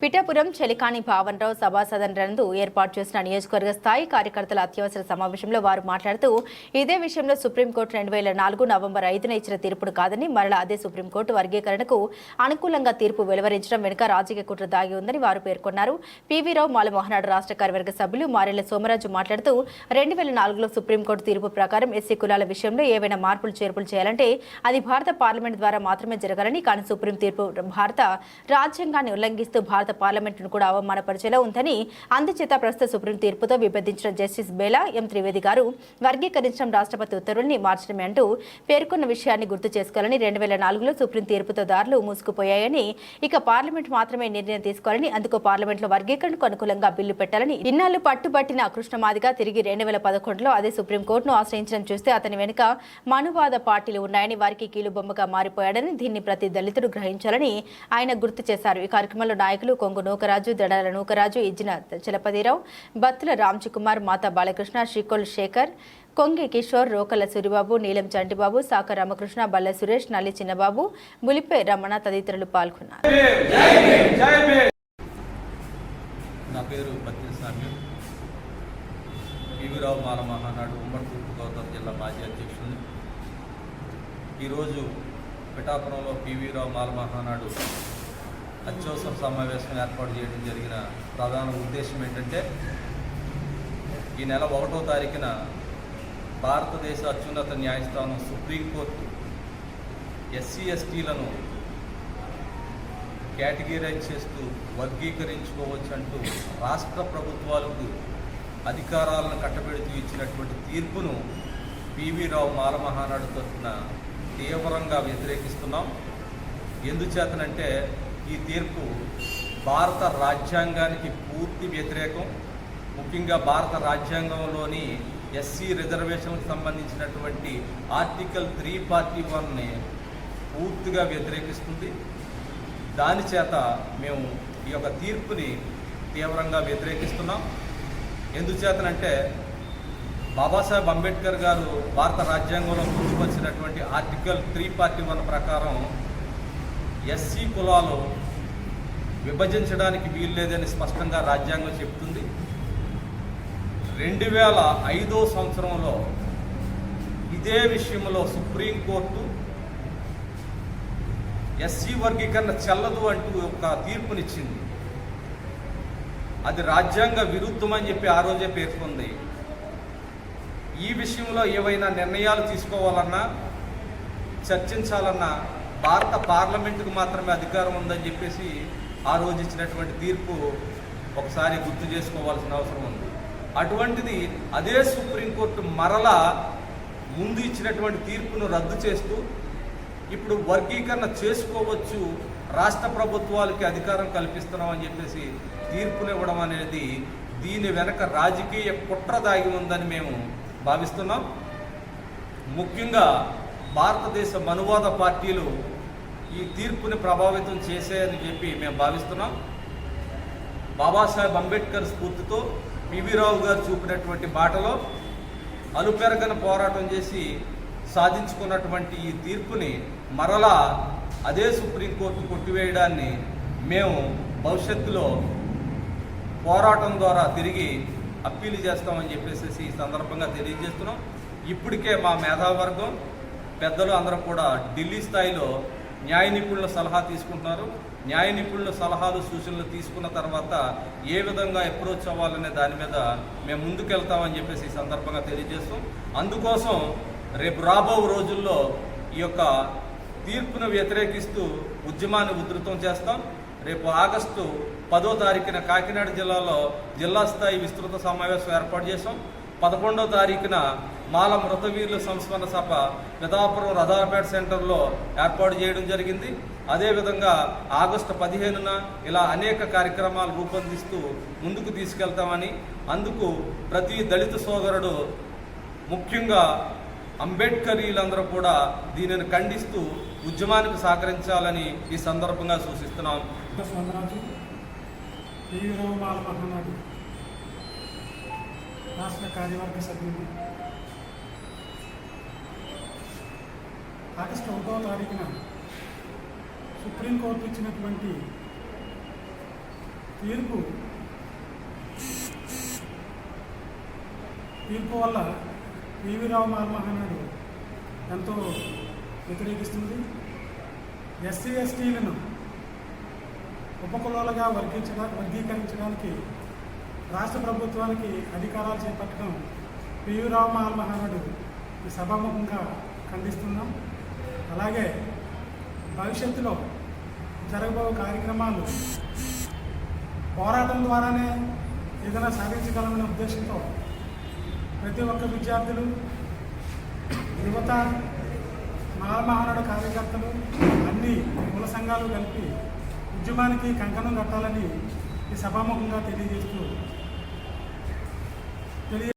పిఠాపురం చెలికాని భావన్రావు సభా నందు ఏర్పాటు చేసిన నియోజకవర్గ స్థాయి కార్యకర్తల అత్యవసర సమావేశంలో వారు మాట్లాడుతూ ఇదే విషయంలో సుప్రీంకోర్టు రెండు వేల నాలుగు నవంబర్ ఐదున ఇచ్చిన తీర్పును కాదని మరలా అదే సుప్రీంకోర్టు వర్గీకరణకు అనుకూలంగా తీర్పు వెలువరించడం వెనుక రాజకీయ కుట్ర దాగి ఉందని వారు పేర్కొన్నారు. పివి రావు మాల రాష్ట్ర కార్యవర్గ సభ్యులు మారెళ్ళ సోమరాజు మాట్లాడుతూ రెండు వేల నాలుగులో సుప్రీంకోర్టు తీర్పు ప్రకారం ఎస్సీ కులాల విషయంలో ఏవైనా మార్పులు చేర్పులు చేయాలంటే అది భారత పార్లమెంట్ ద్వారా మాత్రమే జరగాలని కానీ సుప్రీం తీర్పు భారత రాజ్యాంగాన్ని ఉల్లంఘిస్తూ భారత పార్లమెంటును కూడా అవమానపరిచేలా ఉందని అందుచేత ప్రస్తుత సుప్రీం తీర్పుతో విభేదించిన జస్టిస్ బేలా ఎం త్రివేది గారు వర్గీకరించడం రాష్ట్రపతి ఉత్తర్వుల్ని మార్చడమే అంటూ పేర్కొన్న విషయాన్ని గుర్తు చేసుకోవాలని రెండు వేల నాలుగులో సుప్రీం తీర్పుతో దారులు మూసుకుపోయాయని ఇక పార్లమెంట్ మాత్రమే నిర్ణయం తీసుకోవాలని అందుకు పార్లమెంట్లో వర్గీకరణకు అనుకూలంగా బిల్లు పెట్టాలని ఇన్నాళ్ళు పట్టుబట్టిన కృష్ణమాదిగా తిరిగి రెండు వేల పదకొండులో అదే సుప్రీంకోర్టును ఆశ్రయించడం చూస్తే అతని వెనుక మనువాద పార్టీలు ఉన్నాయని వారికి కీలుబొమ్మగా మారిపోయాడని దీన్ని ప్రతి దళితుడు గ్రహించాలని ఆయన గుర్తు చేశారు. ఈ కార్యక్రమంలో నాయకులు కొంగు నూకరాజు దడాల నూకరాజు ఇజ్జిన చలపతిరావు బత్తుల రామ్చుకుమార్ మాతా బాలకృష్ణ శ్రీకోల్ శేఖర్ కొంగి కిషోర్ రోకల సూరిబాబు నీలం చంటిబాబు సాక రామకృష్ణ బల్ల సురేష్ నల్లి చిన్నబాబు ములిపే రమణ తదితరులు పాల్గొన్నారు. నా పేరు పివిరావు మాల మహానాడు ఉమ్మడి తూర్పుగోదావరి జిల్లా మాజీ అధ్యక్షుడిని ఈరోజు పిఠాపురంలో పివిరావు మాల మహానాడు అత్యవసర సమావేశం ఏర్పాటు చేయడం జరిగిన ప్రధాన ఉద్దేశం ఏంటంటే ఈ నెల ఒకటో తారీఖున భారతదేశ అత్యున్నత న్యాయస్థానం సుప్రీంకోర్టు ఎస్సీ ఎస్టీలను కేటగిరైజ్ చేస్తూ వర్గీకరించుకోవచ్చు అంటూ రాష్ట్ర ప్రభుత్వాలకు అధికారాలను కట్టబెడుతూ ఇచ్చినటువంటి తీర్పును పివి రావు మాల తరఫున తీవ్రంగా వ్యతిరేకిస్తున్నాం. ఎందుచేతనంటే ఈ తీర్పు భారత రాజ్యాంగానికి పూర్తి వ్యతిరేకం. ముఖ్యంగా భారత రాజ్యాంగంలోని ఎస్సీ రిజర్వేషన్లకు సంబంధించినటువంటి ఆర్టికల్ త్రీ ఫార్టీ వన్ని పూర్తిగా వ్యతిరేకిస్తుంది. దాని చేత మేము ఈ యొక్క తీర్పుని తీవ్రంగా వ్యతిరేకిస్తున్నాం. ఎందుచేతనంటే బాబాసాహెబ్ అంబేద్కర్ గారు భారత రాజ్యాంగంలో పొందుపరిచినటువంటి ఆర్టికల్ త్రీ ఫార్టీ వన్ ప్రకారం ఎస్సీ కులాలు విభజించడానికి వీల్లేదని స్పష్టంగా రాజ్యాంగం చెప్తుంది. రెండు వేల ఐదో సంవత్సరంలో ఇదే విషయంలో సుప్రీంకోర్టు ఎస్సీ వర్గీకరణ చెల్లదు అంటూ ఒక తీర్పునిచ్చింది. అది రాజ్యాంగ విరుద్ధమని చెప్పి ఆ రోజే పేర్కొంది. ఈ విషయంలో ఏవైనా నిర్ణయాలు తీసుకోవాలన్నా చర్చించాలన్నా భారత పార్లమెంటుకు మాత్రమే అధికారం ఉందని చెప్పేసి ఆ రోజు ఇచ్చినటువంటి తీర్పు ఒకసారి గుర్తు చేసుకోవాల్సిన అవసరం ఉంది. అటువంటిది అదే సుప్రీంకోర్టు మరలా ముందు ఇచ్చినటువంటి తీర్పును రద్దు చేస్తూ ఇప్పుడు వర్గీకరణ చేసుకోవచ్చు రాష్ట్ర ప్రభుత్వాలకి అధికారం కల్పిస్తున్నాం అని చెప్పేసి తీర్పునివ్వడం అనేది దీని వెనక రాజకీయ కుట్ర దాగి ఉందని మేము భావిస్తున్నాం. ముఖ్యంగా భారతదేశ మనువాద పార్టీలు ఈ తీర్పుని ప్రభావితం చేశాయని చెప్పి మేము భావిస్తున్నాం. బాబాసాహెబ్ అంబేద్కర్ స్ఫూర్తితో పివిరావు గారు చూపినటువంటి బాటలో అలుపెరగన పోరాటం చేసి సాధించుకున్నటువంటి ఈ తీర్పుని మరలా అదే సుప్రీంకోర్టు కొట్టివేయడాన్ని మేము భవిష్యత్తులో పోరాటం ద్వారా తిరిగి అప్పీల్ చేస్తామని చెప్పేసి ఈ సందర్భంగా తెలియజేస్తున్నాం. ఇప్పటికే మా మేధావర్గం పెద్దలు అందరూ కూడా ఢిల్లీ స్థాయిలో న్యాయ నిపుణుల సలహా తీసుకుంటున్నారు. న్యాయ నిపుణుల సలహాలు సూచనలు తీసుకున్న తర్వాత ఏ విధంగా అప్రోచ్ అవ్వాలనే దాని మీద మేము ముందుకెళ్తామని చెప్పేసి ఈ సందర్భంగా తెలియజేస్తాం అందుకోసం రేపు రాబో రోజుల్లో ఈ యొక్క తీర్పును వ్యతిరేకిస్తూ ఉద్యమాన్ని ఉధృతం చేస్తాం. రేపు ఆగస్టు పదో తారీఖున కాకినాడ జిల్లాలో జిల్లా స్థాయి విస్తృత సమావేశం ఏర్పాటు చేశాం. పదకొండో తారీఖున మాల మృతవీరుల సంస్మరణ సభ పెదాపురం రథారపేట సెంటర్లో ఏర్పాటు చేయడం జరిగింది. అదేవిధంగా ఆగస్టు పదిహేనున ఇలా అనేక కార్యక్రమాలు రూపొందిస్తూ ముందుకు తీసుకెళ్తామని అందుకు ప్రతి దళిత సోదరుడు ముఖ్యంగా అంబేద్కరీలందరూ కూడా దీనిని ఖండిస్తూ ఉద్యమానికి సహకరించాలని ఈ సందర్భంగా సూచిస్తున్నాం. రాష్ట్ర కార్యవర్గ సభ్యులు ఆగస్టు ఒకటో తారీఖున సుప్రీంకోర్టు ఇచ్చినటువంటి తీర్పు తీర్పు వల్ల పివి రావు మహానాడు ఎంతో వ్యతిరేకిస్తుంది. ఎస్సీ ఎస్టీలను ఉపకులాలుగా వర్గీంచడా వర్గీకరించడానికి రాష్ట్ర ప్రభుత్వానికి అధికారాలు చేపట్టడం పివి రావు మహానాడు ఈ సభాముఖంగా ఖండిస్తున్నాం. అలాగే భవిష్యత్తులో జరగబో కార్యక్రమాలు పోరాటం ద్వారానే ఏదైనా సాధించగలమనే ఉద్దేశంతో ప్రతి ఒక్క విద్యార్థులు యువత మహామహానాడు కార్యకర్తలు అన్ని కుల సంఘాలు కలిపి ఉద్యమానికి కంకణం కట్టాలని ఈ సభాముఖంగా తెలియజేస్తూ తెలియ